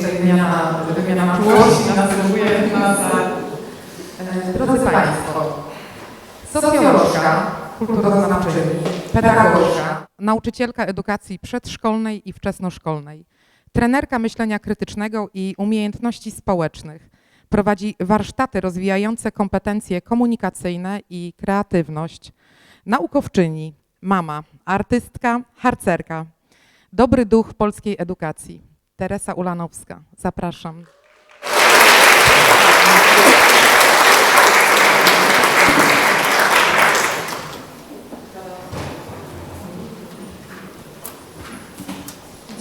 tutaj wymiana, wymiana czułości następuje nas. E, Drodzy Państwo, socjolożka, kulturoznawczyni, pedagogzka, nauczycielka edukacji przedszkolnej i wczesnoszkolnej, trenerka myślenia krytycznego i umiejętności społecznych. Prowadzi warsztaty rozwijające kompetencje komunikacyjne i kreatywność. Naukowczyni, mama, artystka, harcerka. Dobry duch polskiej edukacji. Teresa Ulanowska. Zapraszam.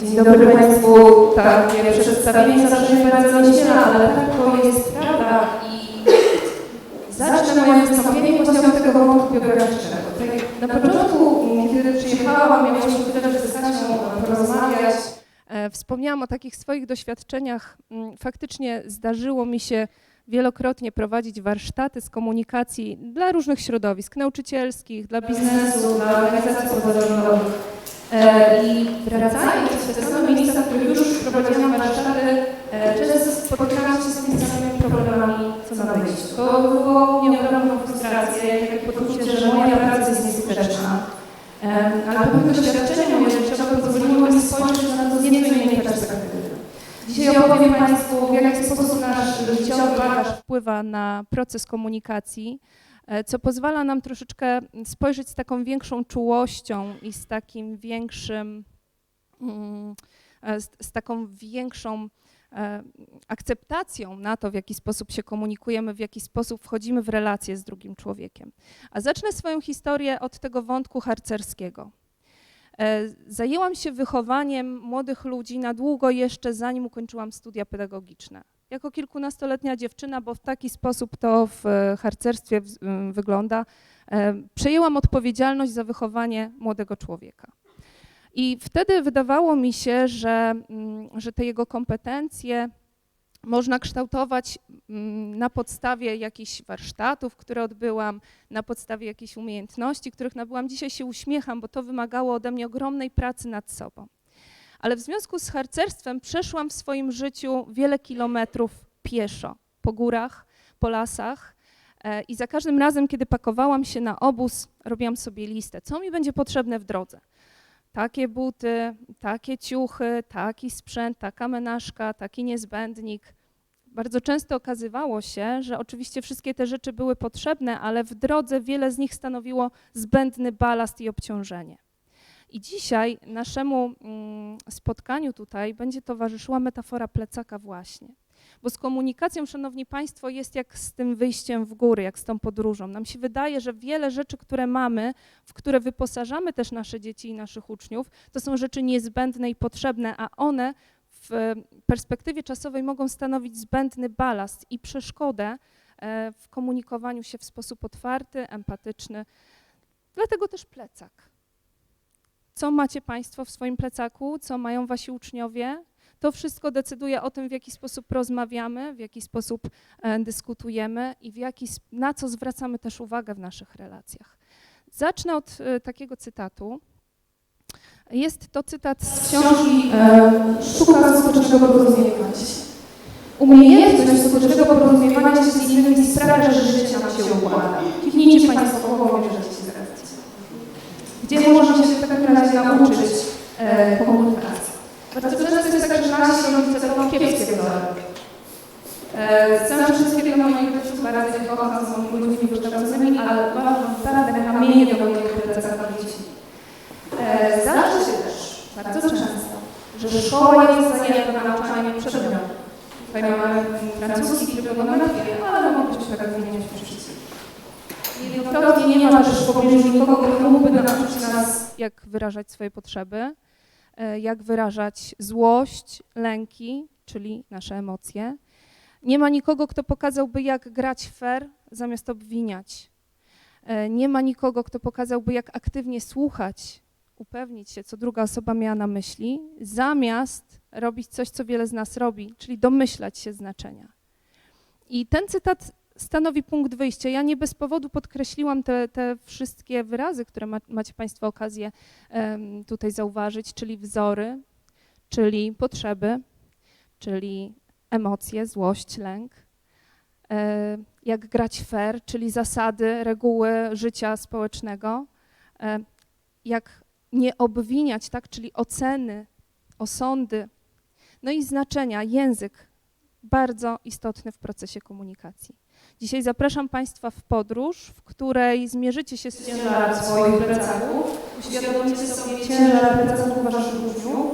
Dzień dobry Państwu. Takie przedstawienie zawsze mnie bardzo nieśmiela, ale tak to jest prawda i zacznę moje wystąpienie właśnie od tego wątku biograficznego. Tak, na początku, kiedy przyjechałam, miałam możliwość z Kasią porozmawiać. E, Wspomniałam o takich swoich doświadczeniach. Mm, Faktycznie zdarzyło mi się wielokrotnie prowadzić warsztaty z komunikacji dla różnych środowisk nauczycielskich, dla biznesu. dla organizacji pozarządowych. E, I wracając w te same miejsca, w których już prowadziłam warsztaty, e, często spotykałam się z tymi samymi problemami, co na wyjściu. To było mnie ogromną frustrację, takie poczucie, że moja praca jest nieskuteczna. Ale pewne doświadczenie moje życiowe pozwoliło mi spojrzeć na to z nieco innej perspektywy. Dzisiaj opowiem Państwu, w jaki sposób nasz życiowy bagaż Wpływa na proces komunikacji, e, co pozwala nam troszeczkę spojrzeć z taką większą czułością i z takim większym, mm, e, z, z taką większą akceptacją na to, w jaki sposób się komunikujemy, w jaki sposób wchodzimy w relacje z drugim człowiekiem. A zacznę swoją historię od tego wątku harcerskiego. E, Zajęłam się wychowaniem młodych ludzi na długo jeszcze, zanim ukończyłam studia pedagogiczne. Jako kilkunastoletnia dziewczyna, bo w taki sposób to w e, harcerstwie wygląda, e, przejęłam odpowiedzialność za wychowanie młodego człowieka. I wtedy wydawało mi się, że, mm, że te jego kompetencje można kształtować mm, na podstawie jakichś warsztatów, które odbyłam, na podstawie jakichś umiejętności, których nabyłam. Dzisiaj się uśmiecham, bo to wymagało ode mnie ogromnej pracy nad sobą. Ale w związku z harcerstwem przeszłam w swoim życiu wiele kilometrów pieszo, po górach, po lasach. e, I za każdym razem, kiedy pakowałam się na obóz, robiłam sobie listę, co mi będzie potrzebne w drodze. Takie buty, takie ciuchy, taki sprzęt, taka menażka, taki niezbędnik. Bardzo często okazywało się, że oczywiście wszystkie te rzeczy były potrzebne, ale w drodze wiele z nich stanowiło zbędny balast i obciążenie. I dzisiaj naszemu mm, spotkaniu tutaj będzie towarzyszyła metafora plecaka właśnie. Bo z komunikacją, szanowni państwo, jest jak z tym wyjściem w góry, jak z tą podróżą. Nam się wydaje, że wiele rzeczy, które mamy, w które wyposażamy też nasze dzieci i naszych uczniów, to są rzeczy niezbędne i potrzebne, a one w perspektywie czasowej mogą stanowić zbędny balast i przeszkodę e, w komunikowaniu się w sposób otwarty, empatyczny. Dlatego też plecak. Co macie Państwo w swoim plecaku, co mają Wasi uczniowie? To wszystko decyduje o tym, w jaki sposób rozmawiamy, w jaki sposób e, dyskutujemy i w jaki, na co zwracamy też uwagę w naszych relacjach. Zacznę od e, takiego cytatu. Jest to cytat z książki e, Sztuka skutecznego porozumiewania się. Umiejętność skutecznego porozumiewania się z innymi sprawia, że życie nam się układa. Kichnijcie Państwo głową, jeżeli się. Gdzie można się w takim razie nauczyć komunikacji? Bardzo często jest tak, że nasi rodzice są kiepskie wzory. E, całego wszystkiego moich rodziców bardzo ich kocham, są ludźmi wykształconymi, ale uważam, pewne kamienie do moich plecach dzieci. E, Zdarza się też bardzo często, że szkoła jest zajęta nauczaniem przedmiotu. Tutaj mamy francuski, chwilę, ale mogę być tak wymieniać wszystkich. Niejednokrotnie nie ma też w pobliżu nikogo, kto mógłby nauczyć nas jak wyrażać swoje potrzeby, e, jak wyrażać złość, lęki, czyli nasze emocje. Nie ma nikogo, kto pokazałby, jak grać fair zamiast obwiniać. E, Nie ma nikogo, kto pokazałby, jak aktywnie słuchać, upewnić się, co druga osoba miała na myśli, zamiast robić coś, co wiele z nas robi, czyli domyślać się znaczenia. I ten cytat stanowi punkt wyjścia. Ja nie bez powodu podkreśliłam te, te wszystkie wyrazy, które ma, macie Państwo okazję em, tutaj zauważyć, czyli wzory, czyli potrzeby, czyli emocje, złość, lęk. E, Jak grać fair, czyli zasady, reguły życia społecznego. E, Jak nie obwiniać, tak, czyli oceny, osądy. No i znaczenia, język, bardzo istotny w procesie komunikacji. Dzisiaj zapraszam Państwa w podróż, w której zmierzycie się z ciężarem swoich plecaków, uświadomicie sobie ciężar plecaków Waszych uczniów,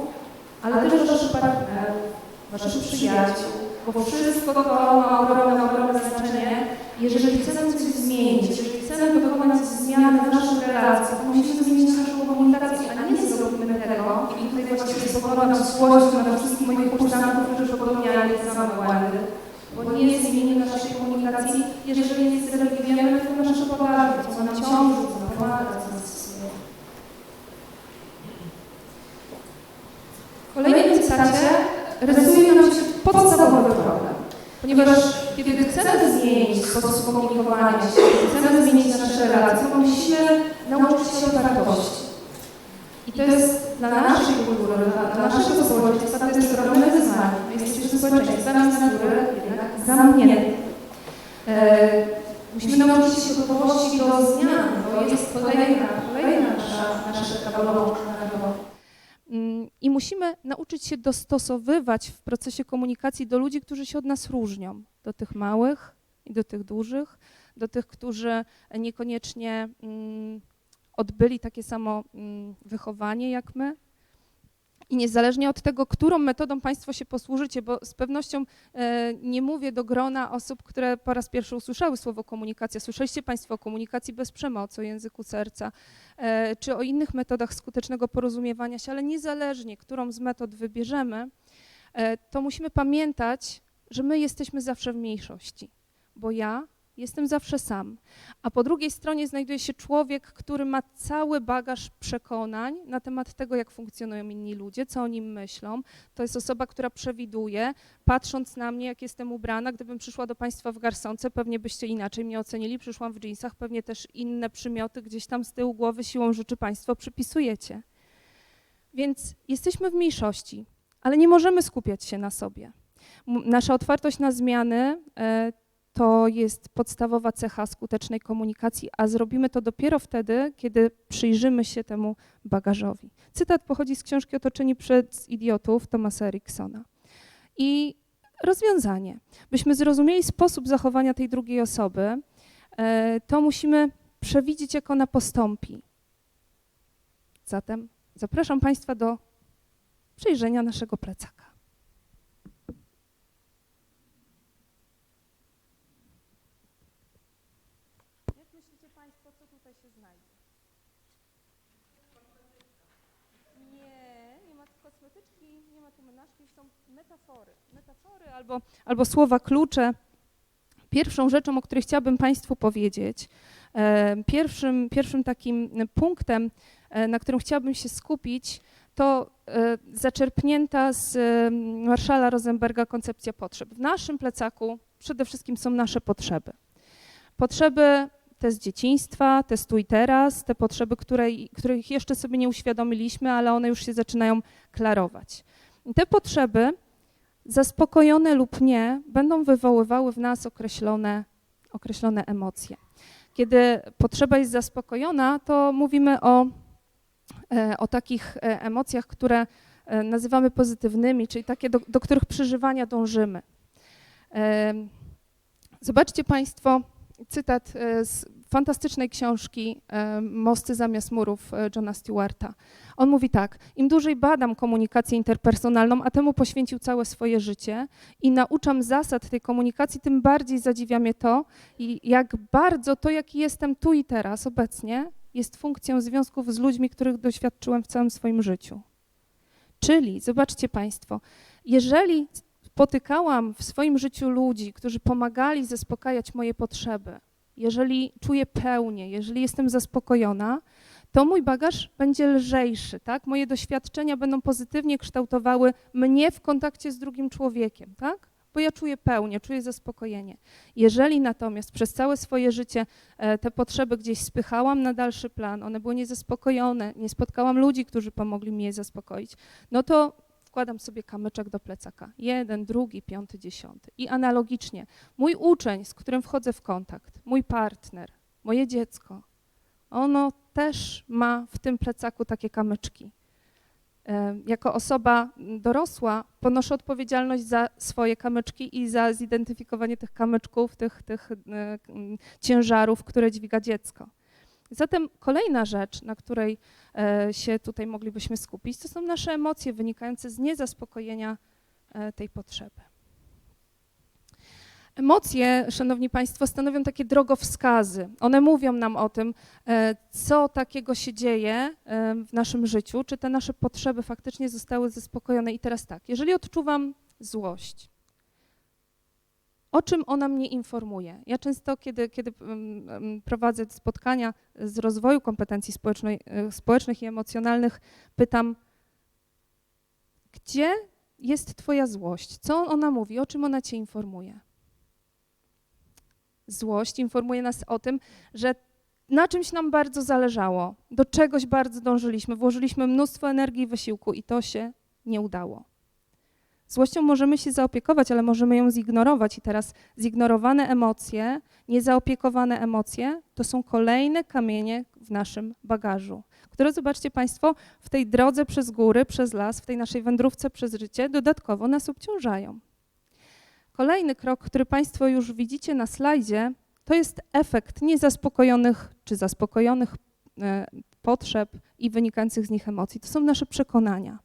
ale też Waszych partnerów, Waszych przyjaciół, bo wszystko to ma ogromne, ogromne znaczenie. Jeżeli chcemy coś zmienić, jeżeli chcemy dokonać zmiany w naszych relacjach, to musimy zmienić naszą komunikację, a nie zrobimy tego. I tutaj właściwie spoglądam z złością na wszystkich moich kursantów, którzy popełniają te same błędy. Bo nie zmienimy naszej komunikacji, jeżeli nie zrealizujemy tylko nasze poważnie, co nam ciąży, co nam pomaga, co nas stosuje. W kolejnym cytacie rysuje nam się podstawowy problem. Ponieważ kiedy chcemy zmienić sposób komunikowania się, kiedy chcemy zmienić nasze relacje, to musimy nauczyć się otwartości. I to jest dla naszej kultury, dla, dla naszego społeczeństwa, to jest ogromne wyzwanie. My jesteśmy społeczeństwem z natury jednak zamkniętym. E, musimy nauczyć się gotowości do zmian. To jest kolejna, kolejna nasza, nasza etapa narodowa. Mm, I musimy nauczyć się dostosowywać w procesie komunikacji do ludzi, którzy się od nas różnią. Do tych małych i do tych dużych, do tych, którzy niekoniecznie mm, odbyli takie samo mm, wychowanie jak my. I niezależnie od tego, którą metodą Państwo się posłużycie, bo z pewnością e, nie mówię do grona osób, które po raz pierwszy usłyszały słowo komunikacja. Słyszeliście Państwo o komunikacji bez przemocy, o języku serca, e, czy o innych metodach skutecznego porozumiewania się, ale niezależnie, którą z metod wybierzemy, e, to musimy pamiętać, że my jesteśmy zawsze w mniejszości, bo ja jestem zawsze sam, a po drugiej stronie znajduje się człowiek, który ma cały bagaż przekonań na temat tego, jak funkcjonują inni ludzie, co o nim myślą. To jest osoba, która przewiduje, patrząc na mnie, jak jestem ubrana, gdybym przyszła do Państwa w garsonce, pewnie byście inaczej mnie ocenili, przyszłam w dżinsach, pewnie też inne przymioty gdzieś tam z tyłu głowy siłą rzeczy Państwo przypisujecie. Więc jesteśmy w mniejszości, ale nie możemy skupiać się na sobie. Nasza otwartość na zmiany e, to jest podstawowa cecha skutecznej komunikacji, a zrobimy to dopiero wtedy, kiedy przyjrzymy się temu bagażowi. Cytat pochodzi z książki Otoczeni przez idiotów Thomasa Eriksona. I rozwiązanie. Byśmy zrozumieli sposób zachowania tej drugiej osoby, e, to musimy przewidzieć, jak ona postąpi. Zatem zapraszam Państwa do przejrzenia naszego plecaka. Jak myślicie Państwo, co tutaj się znajdzie? Nie, nie ma tu kosmetyczki, nie ma tu menażki, są metafory. Metafory albo, albo słowa klucze. Pierwszą rzeczą, o której chciałabym Państwu powiedzieć, e, pierwszym, pierwszym takim punktem, e, na którym chciałabym się skupić, to e, zaczerpnięta z Marszala Rosenberga koncepcja potrzeb. W naszym plecaku przede wszystkim są nasze potrzeby. Potrzeby te z dzieciństwa, te z tu i teraz, te potrzeby, których jeszcze sobie nie uświadomiliśmy, ale one już się zaczynają klarować. I te potrzeby, zaspokojone lub nie, będą wywoływały w nas określone, określone emocje. Kiedy potrzeba jest zaspokojona, to mówimy o, e, o takich e, emocjach, które e, nazywamy pozytywnymi, czyli takie, do, do których przeżywania dążymy. Zobaczcie Państwo cytat z fantastycznej książki e, Mosty zamiast murów e, Johna Stewarta. On mówi tak: Im dłużej badam komunikację interpersonalną, a temu poświęcił całe swoje życie i nauczam zasad tej komunikacji, tym bardziej zadziwia mnie to, jak bardzo to, jaki jestem tu i teraz obecnie, jest funkcją związków z ludźmi, których doświadczyłem w całym swoim życiu. Czyli, zobaczcie Państwo, jeżeli spotykałam w swoim życiu ludzi, którzy pomagali zaspokajać moje potrzeby, jeżeli czuję pełnię, jeżeli jestem zaspokojona, to mój bagaż będzie lżejszy, tak? Moje doświadczenia będą pozytywnie kształtowały mnie w kontakcie z drugim człowiekiem, tak? Bo ja czuję pełnię, czuję zaspokojenie. Jeżeli natomiast przez całe swoje życie e, te potrzeby gdzieś spychałam na dalszy plan, one były niezaspokojone, nie spotkałam ludzi, którzy pomogli mi je zaspokoić, no to wkładam sobie kamyczek do plecaka. Jeden, drugi, piąty, dziesiąty. I analogicznie, mój uczeń, z którym wchodzę w kontakt, mój partner, moje dziecko, ono też ma w tym plecaku takie kamyczki. Jako osoba dorosła ponoszę odpowiedzialność za swoje kamyczki i za zidentyfikowanie tych kamyczków, tych, tych e, m, ciężarów, które dźwiga dziecko. Zatem kolejna rzecz, na której e, się tutaj moglibyśmy skupić, to są nasze emocje wynikające z niezaspokojenia e, tej potrzeby. Emocje, Szanowni Państwo, stanowią takie drogowskazy. One mówią nam o tym, e, co takiego się dzieje w naszym życiu, czy te nasze potrzeby faktycznie zostały zaspokojone. I teraz tak, jeżeli odczuwam złość, o czym ona mnie informuje? Ja często, kiedy, kiedy prowadzę spotkania z rozwoju kompetencji e, społecznych i emocjonalnych, pytam, gdzie jest Twoja złość? Co ona mówi? O czym ona Cię informuje? Złość informuje nas o tym, że na czymś nam bardzo zależało, do czegoś bardzo dążyliśmy, włożyliśmy mnóstwo energii i wysiłku i to się nie udało. Złością możemy się zaopiekować, ale możemy ją zignorować. I teraz zignorowane emocje, niezaopiekowane emocje to są kolejne kamienie w naszym bagażu, które zobaczcie Państwo w tej drodze przez góry, przez las, w tej naszej wędrówce przez życie dodatkowo nas obciążają. Kolejny krok, który Państwo już widzicie na slajdzie, to jest efekt niezaspokojonych czy zaspokojonych e, potrzeb i wynikających z nich emocji. To są nasze przekonania.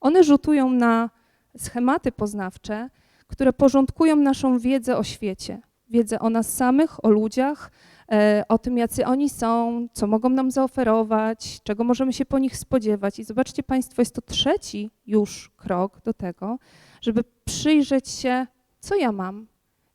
One rzutują na schematy poznawcze, które porządkują naszą wiedzę o świecie, wiedzę o nas samych, o ludziach, e, o tym, jacy oni są, co mogą nam zaoferować, czego możemy się po nich spodziewać. I zobaczcie Państwo, jest to trzeci już krok do tego, żeby przyjrzeć się, co ja mam,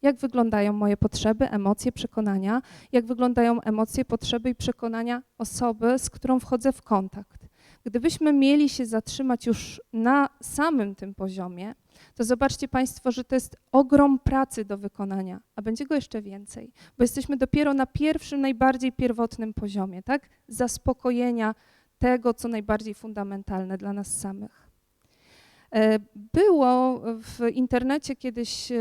jak wyglądają moje potrzeby, emocje, przekonania, jak wyglądają emocje, potrzeby i przekonania osoby, z którą wchodzę w kontakt. Gdybyśmy mieli się zatrzymać już na samym tym poziomie, to zobaczcie Państwo, że to jest ogrom pracy do wykonania, a będzie go jeszcze więcej, bo jesteśmy dopiero na pierwszym, najbardziej pierwotnym poziomie, tak? Zaspokojenia tego, co najbardziej fundamentalne dla nas samych. E, Było w internecie kiedyś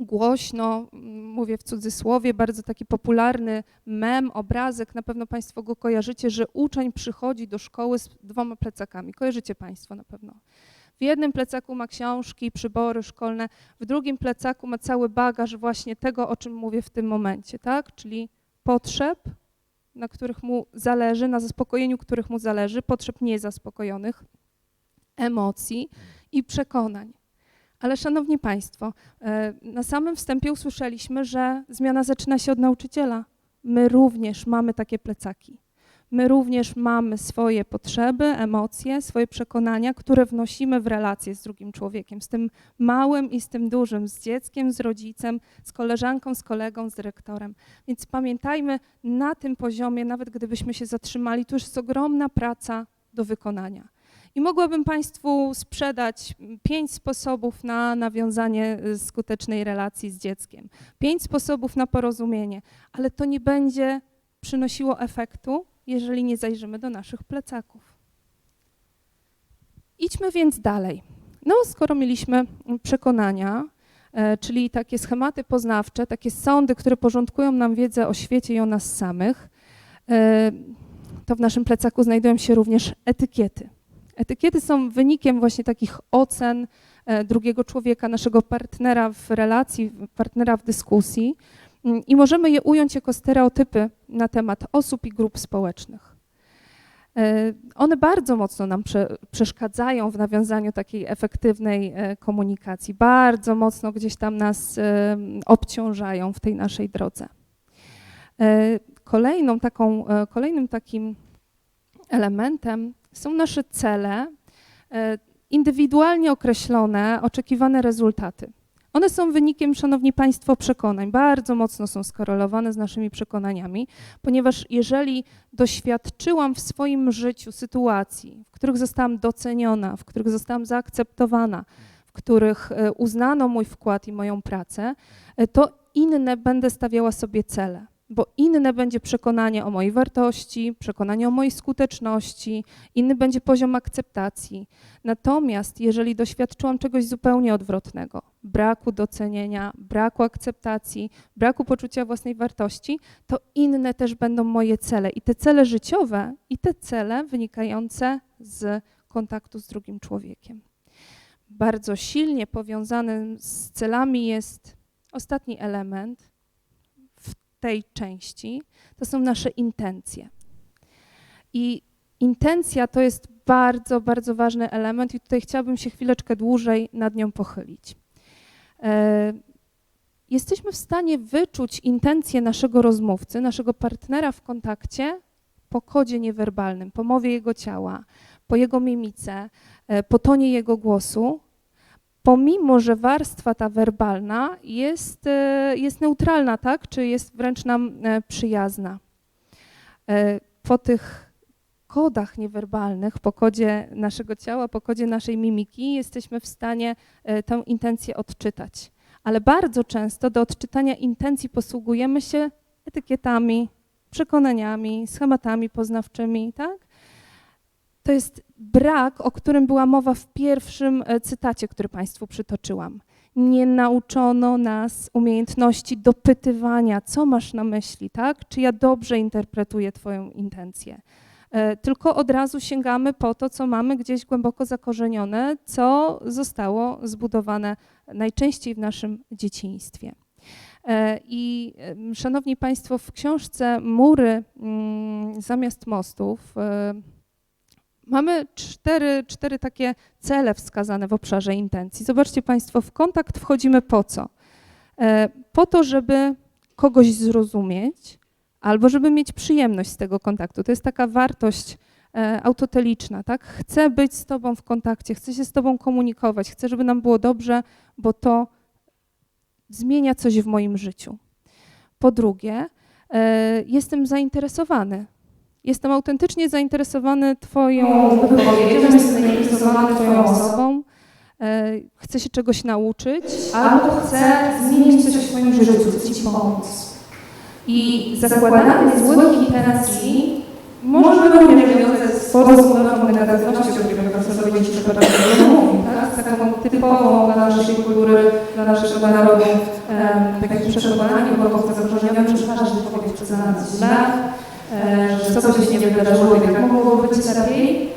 głośno, m, mówię w cudzysłowie, bardzo taki popularny mem, obrazek, na pewno Państwo go kojarzycie, że uczeń przychodzi do szkoły z dwoma plecakami. Kojarzycie Państwo na pewno. W jednym plecaku ma książki, przybory szkolne, w drugim plecaku ma cały bagaż właśnie tego, o czym mówię w tym momencie, tak? Czyli potrzeb, na których mu zależy, na zaspokojeniu których mu zależy, potrzeb niezaspokojonych, emocji i przekonań. Ale szanowni Państwo, e, na samym wstępie usłyszeliśmy, że zmiana zaczyna się od nauczyciela. My również mamy takie plecaki. My również mamy swoje potrzeby, emocje, swoje przekonania, które wnosimy w relacje z drugim człowiekiem, z tym małym i z tym dużym, z dzieckiem, z rodzicem, z koleżanką, z kolegą, z dyrektorem. Więc pamiętajmy, na tym poziomie, nawet gdybyśmy się zatrzymali, to już jest ogromna praca do wykonania. I mogłabym Państwu sprzedać pięć sposobów na nawiązanie y, skutecznej relacji z dzieckiem, pięć sposobów na porozumienie, ale to nie będzie przynosiło efektu, jeżeli nie zajrzymy do naszych plecaków. Idźmy więc dalej. No, skoro mieliśmy przekonania, e, czyli takie schematy poznawcze, takie sądy, które porządkują nam wiedzę o świecie i o nas samych, e, to w naszym plecaku znajdują się również etykiety. Etykiety są wynikiem właśnie takich ocen e, drugiego człowieka, naszego partnera w relacji, partnera w dyskusji Mm, i możemy je ująć jako stereotypy na temat osób i grup społecznych. E, One bardzo mocno nam prze, przeszkadzają w nawiązaniu takiej efektywnej e, komunikacji, bardzo mocno gdzieś tam nas obciążają w tej naszej drodze. Kolejną taką, kolejnym takim elementem są nasze cele, e, indywidualnie określone, oczekiwane rezultaty. One są wynikiem, szanowni państwo, przekonań. Bardzo mocno są skorelowane z naszymi przekonaniami, ponieważ jeżeli doświadczyłam w swoim życiu sytuacji, w których zostałam doceniona, w których zostałam zaakceptowana, w których e, uznano mój wkład i moją pracę, e, to inne będę stawiała sobie cele. Bo inne będzie przekonanie o mojej wartości, przekonanie o mojej skuteczności, inny będzie poziom akceptacji. Natomiast jeżeli doświadczyłam czegoś zupełnie odwrotnego, braku docenienia, braku akceptacji, braku poczucia własnej wartości, to inne też będą moje cele. I te cele życiowe, i te cele wynikające z kontaktu z drugim człowiekiem. Bardzo silnie powiązanym z celami jest ostatni element tej części, to są nasze intencje. I intencja to jest bardzo, bardzo ważny element i tutaj chciałabym się chwileczkę dłużej nad nią pochylić. E, Jesteśmy w stanie wyczuć intencje naszego rozmówcy, naszego partnera w kontakcie po kodzie niewerbalnym, po mowie jego ciała, po jego mimice, e, po tonie jego głosu, pomimo że warstwa ta werbalna jest, e, jest neutralna, tak? czy jest wręcz nam e, przyjazna. E, Po tych kodach niewerbalnych, po kodzie naszego ciała, po kodzie naszej mimiki, jesteśmy w stanie tę intencję odczytać. Ale bardzo często do odczytania intencji posługujemy się etykietami, przekonaniami, schematami poznawczymi, tak? To jest brak, o którym była mowa w pierwszym e, cytacie, który Państwu przytoczyłam. Nie nauczono nas umiejętności dopytywania, co masz na myśli, tak? Czy ja dobrze interpretuję Twoją intencję. E, Tylko od razu sięgamy po to, co mamy gdzieś głęboko zakorzenione, co zostało zbudowane najczęściej w naszym dzieciństwie. E, I szanowni Państwo, w książce Mury mm, zamiast mostów mamy cztery, cztery takie cele wskazane w obszarze intencji. Zobaczcie Państwo, w kontakt wchodzimy po co? E, Po to, żeby kogoś zrozumieć albo żeby mieć przyjemność z tego kontaktu. To jest taka wartość e, autoteliczna, tak? Chcę być z Tobą w kontakcie, chcę się z Tobą komunikować, chcę, żeby nam było dobrze, bo to zmienia coś w moim życiu. Po drugie, e, jestem zainteresowany. Jestem autentycznie zainteresowany Twoją wypowiedzią, jestem zainteresowany Twoją osobą, e, chcę się czegoś nauczyć, albo chcę zmienić coś w Twoim życiu, chcę Ci pomóc. I zakładanie złych intencji może również wiązać z porozumową negatywnością, o której profesor bardzo mówił, tak? z taką typową dla naszej kultury, dla naszego narodu em, takim przekonaniem głęboko zagrożeniem, że każdy człowiek chce nas źle, że coś się nie wydarzyło i tak mogło być lepiej.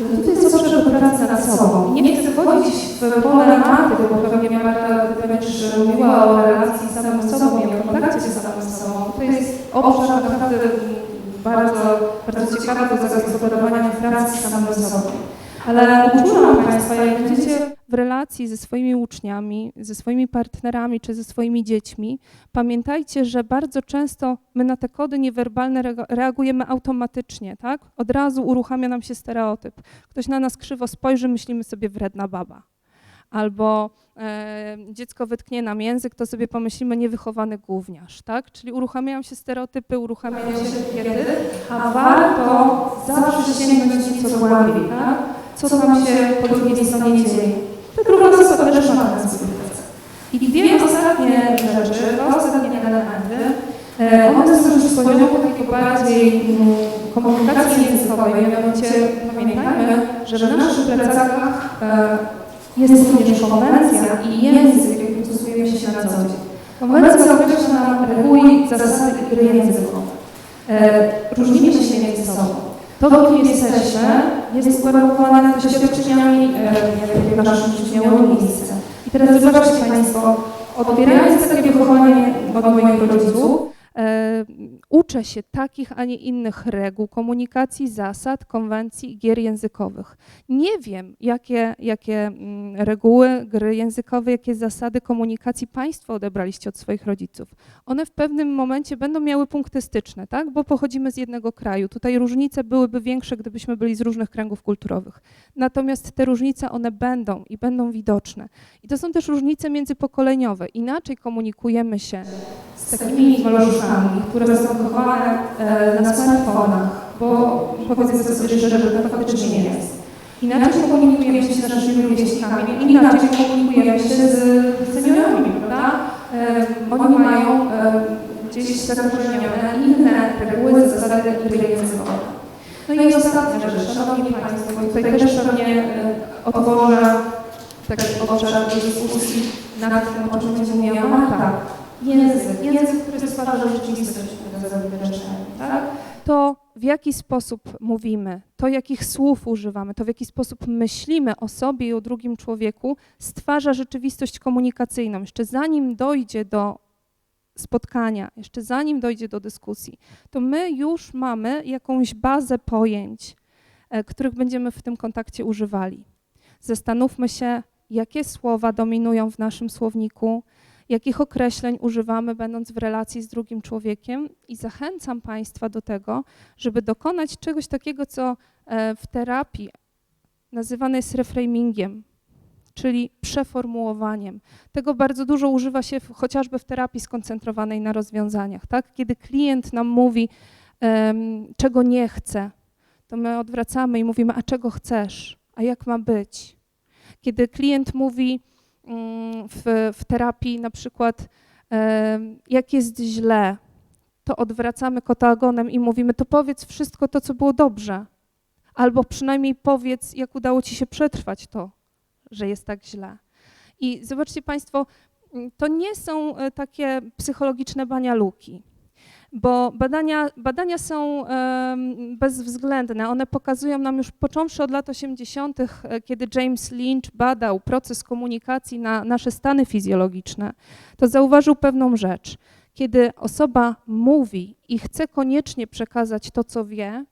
Ale tutaj jest do pracy nad sobą. Nie chcę wchodzić w pole tematy, bo pewnie Marta też mówiła o relacji z samym sobą i o kontakcie z samym sobą. To jest obszar naprawdę bardzo, bardzo ciekawy do zagospodarowania pracy z samym sobą. Ale uczułam Państwa, jak będziecie w relacji ze swoimi uczniami, ze swoimi partnerami czy ze swoimi dziećmi, pamiętajcie, że bardzo często my na te kody niewerbalne reagujemy automatycznie, tak? Od razu uruchamia nam się stereotyp. Ktoś na nas krzywo spojrzy, myślimy sobie wredna baba. Albo e, dziecko wytknie nam język, to sobie pomyślimy niewychowany gówniarz, tak? Czyli uruchamiają się stereotypy, uruchamiają się etykiety, a warto zawsze sięgnąć nieco głębiej, tak? Co tam się po drugiej stronie dzieje. Ta druga osoba też ma na wpływ. I dwie ostatnie rzeczy, dwa ostatnie elementy, e, one są już z poziomu takiego bardziej mm, komunikacji językowej, mianowicie pamiętajmy, że w naszych plecakach e, jest również konwencja i język, jakim stosujemy się na co dzień. Konwencja określa nam reguły, zasady gry językowe. E, Różnimy się między sobą. To, kim jesteśmy, jest uwarunkowane doświadczeniami, e, jakie w naszym życiu miało miejsce. I teraz zobaczcie Państwo, odbierając takie wychowanie od moich rodziców, uczę się takich, a nie innych reguł komunikacji, zasad, konwencji i gier językowych. Nie wiem, jakie, jakie mm, reguły, gry językowe, jakie zasady komunikacji Państwo odebraliście od swoich rodziców. One w pewnym momencie będą miały punkty styczne, tak? bo pochodzimy z jednego kraju. Tutaj różnice byłyby większe, gdybyśmy byli z różnych kręgów kulturowych. Natomiast te różnice, one będą i będą widoczne. I to są też różnice międzypokoleniowe. Inaczej komunikujemy się z takimi maluszkami, które są kochane e, na smartfonach, bo powiedzmy sobie szczerze, że to faktycznie nie jest. Inaczej komunikujemy się z naszymi rówieśnikami, inaczej komunikujemy się z seniorami, prawda? E, Oni mają e, gdzieś zakorzenione inne reguły, zasady gry językowe. No i ostatnia rzecz, Szanowni Państwo, tutaj też pewnie otworzę taki obszar dyskusji nad tym, o czym będzie mówiła Marta. Język, język, który stwarza rzeczywistość tego zawiadamiania, tak? To, w jaki sposób mówimy, to, jakich słów używamy, to, w jaki sposób myślimy o sobie i o drugim człowieku, stwarza rzeczywistość komunikacyjną. Jeszcze zanim dojdzie do spotkania, jeszcze zanim dojdzie do dyskusji, to my już mamy jakąś bazę pojęć, e, których będziemy w tym kontakcie używali. Zastanówmy się, jakie słowa dominują w naszym słowniku, jakich określeń używamy, będąc w relacji z drugim człowiekiem, i zachęcam Państwa do tego, żeby dokonać czegoś takiego, co e, w terapii nazywane jest reframingiem, czyli przeformułowaniem. Tego bardzo dużo używa się w, chociażby w terapii skoncentrowanej na rozwiązaniach. Tak? Kiedy klient nam mówi, em, czego nie chce, to my odwracamy i mówimy, a czego chcesz, a jak ma być. Kiedy klient mówi w, w terapii na przykład, jak jest źle, to odwracamy kota ogonem i mówimy, to powiedz wszystko to, co było dobrze. Albo przynajmniej powiedz, jak udało ci się przetrwać to, że jest tak źle. I zobaczcie Państwo, mm, to nie są e, takie psychologiczne banialuki, bo badania, badania są bezwzględne. One pokazują nam już począwszy od lat 80., e, kiedy James Lynch badał proces komunikacji na nasze stany fizjologiczne, to zauważył pewną rzecz. Kiedy osoba mówi i chce koniecznie przekazać to, co wie,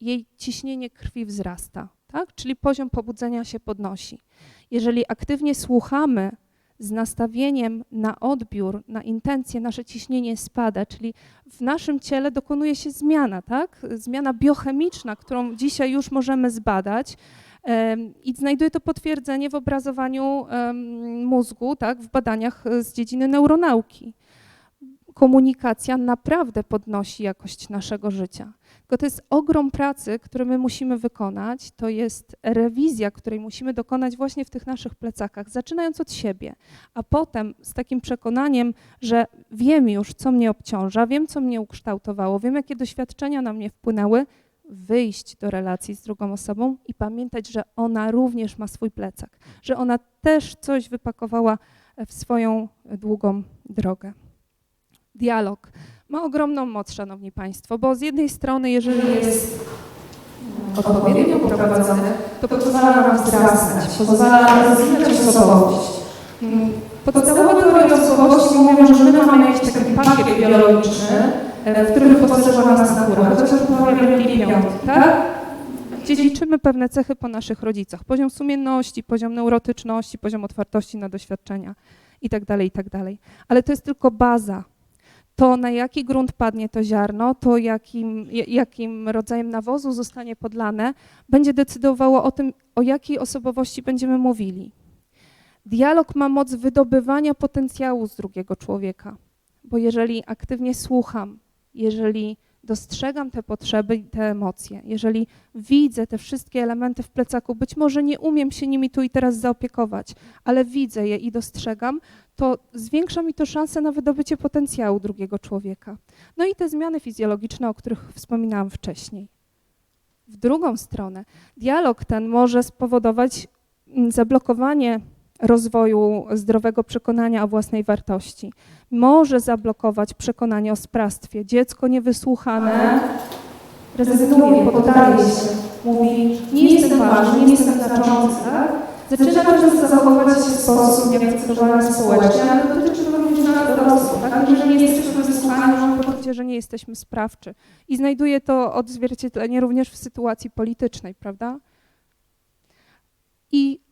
jej ciśnienie krwi wzrasta, tak? czyli poziom pobudzenia się podnosi. Jeżeli aktywnie słuchamy z nastawieniem na odbiór, na intencję, nasze ciśnienie spada, czyli w naszym ciele dokonuje się zmiana, tak? zmiana biochemiczna, którą dzisiaj już możemy zbadać. I znajduje to potwierdzenie w obrazowaniu mózgu, tak, w badaniach z dziedziny neuronauki. Komunikacja naprawdę podnosi jakość naszego życia. Tylko to jest ogrom pracy, który my musimy wykonać. To jest rewizja, której musimy dokonać właśnie w tych naszych plecakach, zaczynając od siebie, a potem z takim przekonaniem, że wiem już, co mnie obciąża, wiem, co mnie ukształtowało, wiem, jakie doświadczenia na mnie wpłynęły, wyjść do relacji z drugą osobą i pamiętać, że ona również ma swój plecak, że ona też coś wypakowała w swoją długą drogę. Dialog ma ogromną moc, Szanowni Państwo, bo z jednej strony, jeżeli jest odpowiednio prowadzone, to pozwala nam wzrastać, pozwala rozwijać osobowość. Podstawowe teorie osobowości mówią, że my mamy jakiś taki pakiet biologiczny, e, w którym wyposażyła nas natura, chociaż Wielkiej Piątki, tak? gdzie liczymy pewne cechy po naszych rodzicach. Poziom sumienności, poziom neurotyczności, poziom otwartości na doświadczenia itd., itd. Ale to jest tylko baza. To, na jaki grunt padnie to ziarno, to jakim, ja- jakim rodzajem nawozu zostanie podlane, będzie decydowało o tym, o jakiej osobowości będziemy mówili. Dialog ma moc wydobywania potencjału z drugiego człowieka, bo jeżeli aktywnie słucham, jeżeli dostrzegam te potrzeby i te emocje, jeżeli widzę te wszystkie elementy w plecaku, być może nie umiem się nimi tu i teraz zaopiekować, ale widzę je i dostrzegam, to zwiększa mi to szansę na wydobycie potencjału drugiego człowieka. No i te zmiany fizjologiczne, o których wspominałam wcześniej. W drugą stronę, dialog ten może spowodować mm, zablokowanie rozwoju zdrowego przekonania o własnej wartości. Może zablokować przekonanie o sprawstwie. Dziecko niewysłuchane Rezygnuje, poddaje się, mówi, nie jestem ważny, nie jestem znaczący, tak? Zaczyna często zachowywać się w sposób nieakceptowany społecznie, ale dotyczy również nas dorosłych, tak? Jeżeli nie jesteśmy wysłuchani, mam poczucie, że nie jesteśmy sprawczy. I znajduje to odzwierciedlenie również w sytuacji politycznej, prawda?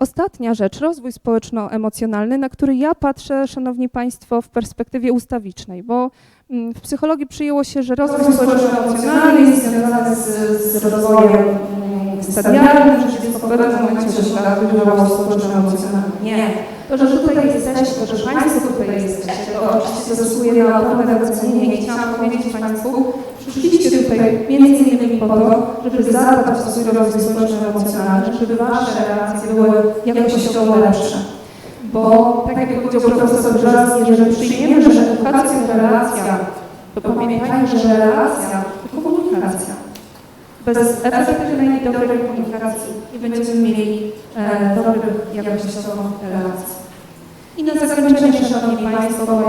Ostatnia rzecz, rozwój społeczno-emocjonalny, na który ja patrzę, Szanowni Państwo, w perspektywie ustawicznej, bo mm, w psychologii przyjęło się, że rozwój społeczno-emocjonalny jest związany z, z rozwojem mm, stadialnym, że dziecko w momencie życia wyżywało społeczno-emocjonalnie. Nie. To, że tutaj jesteście, to, że Państwo tutaj jesteście, to oczywiście zasługuje na ogromne docenienie chciałam powiedzieć Państwu, przyszliście tutaj między innymi po to, żeby zadbać o swój rozwój społeczno-emocjonalny, żeby Wasze relacje były jakościowo lepsze. Bo tak jak powiedział profesor Brzeski, jeżeli przyjmiemy, że edukacja to relacja to pamiętajmy, że relacja to komunikacja. Bez efektywnej i dobrej komunikacji nie będziemy mieli e, dobrych jakościowo relacji. I na zakończenie, Szanowni Państwo,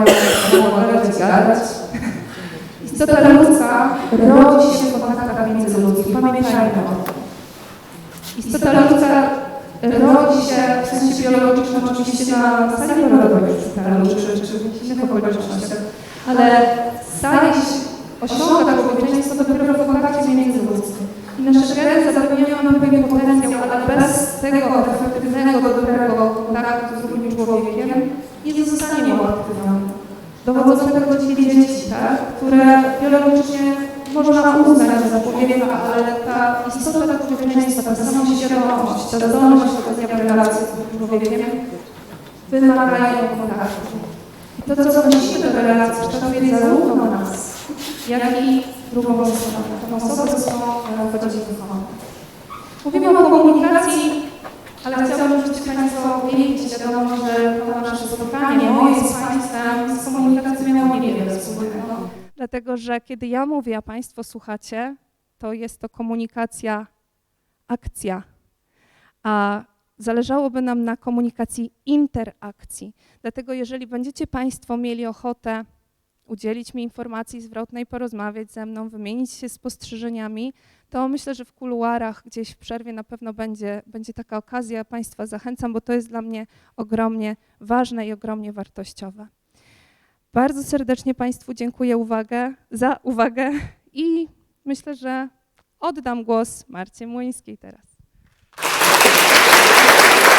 ja gadać, gadać. Istota ludzka rodzi się w kontaktach międzyludzkich. Pamiętajmy o tym. Istota ludzka rodzi się w sensie biologicznym oczywiście na porodowej w szpitalu czy, czy w innych okolicznościach, ale staje się, osiąga człowieczeństwo dopiero w kontakcie międzyludzkim. I nasze geny zapewniają nam pewien potencjał, ale bez tego efektywnego, dobrego kontaktu z drugim człowiekiem nie zostaniemy uaktywnione. Dowodzą tego ci dzieci, tak, które biologicznie można uznać za człowieka, ale ta istota człowieczeństwa, ta samoświadomość, ta zdolność prowadzenia relacji z człowiekiem wymagają kontaktu. I to, co wnosimy do relacji, kształtuje zarówno nas, jak i drugą osobę, tą osobę, z którą w kontakt. Mówimy o komunikacji, ale chciałabym, żebyście Państwo mieli świadomość, że to nasze spotkanie, moje z Państwem, z komunikacją miało niewiele wspólnego. Dlatego, że kiedy ja mówię, a Państwo słuchacie, to jest to komunikacja, akcja. A zależałoby nam na komunikacji interakcji. Dlatego, jeżeli będziecie Państwo mieli ochotę udzielić mi informacji zwrotnej, porozmawiać ze mną, wymienić się spostrzeżeniami, to myślę, że w kuluarach gdzieś w przerwie na pewno będzie, będzie taka okazja. Państwa zachęcam, bo to jest dla mnie ogromnie ważne i ogromnie wartościowe. Bardzo serdecznie Państwu dziękuję uwagę, za uwagę i myślę, że oddam głos Marcie Młyńskiej teraz.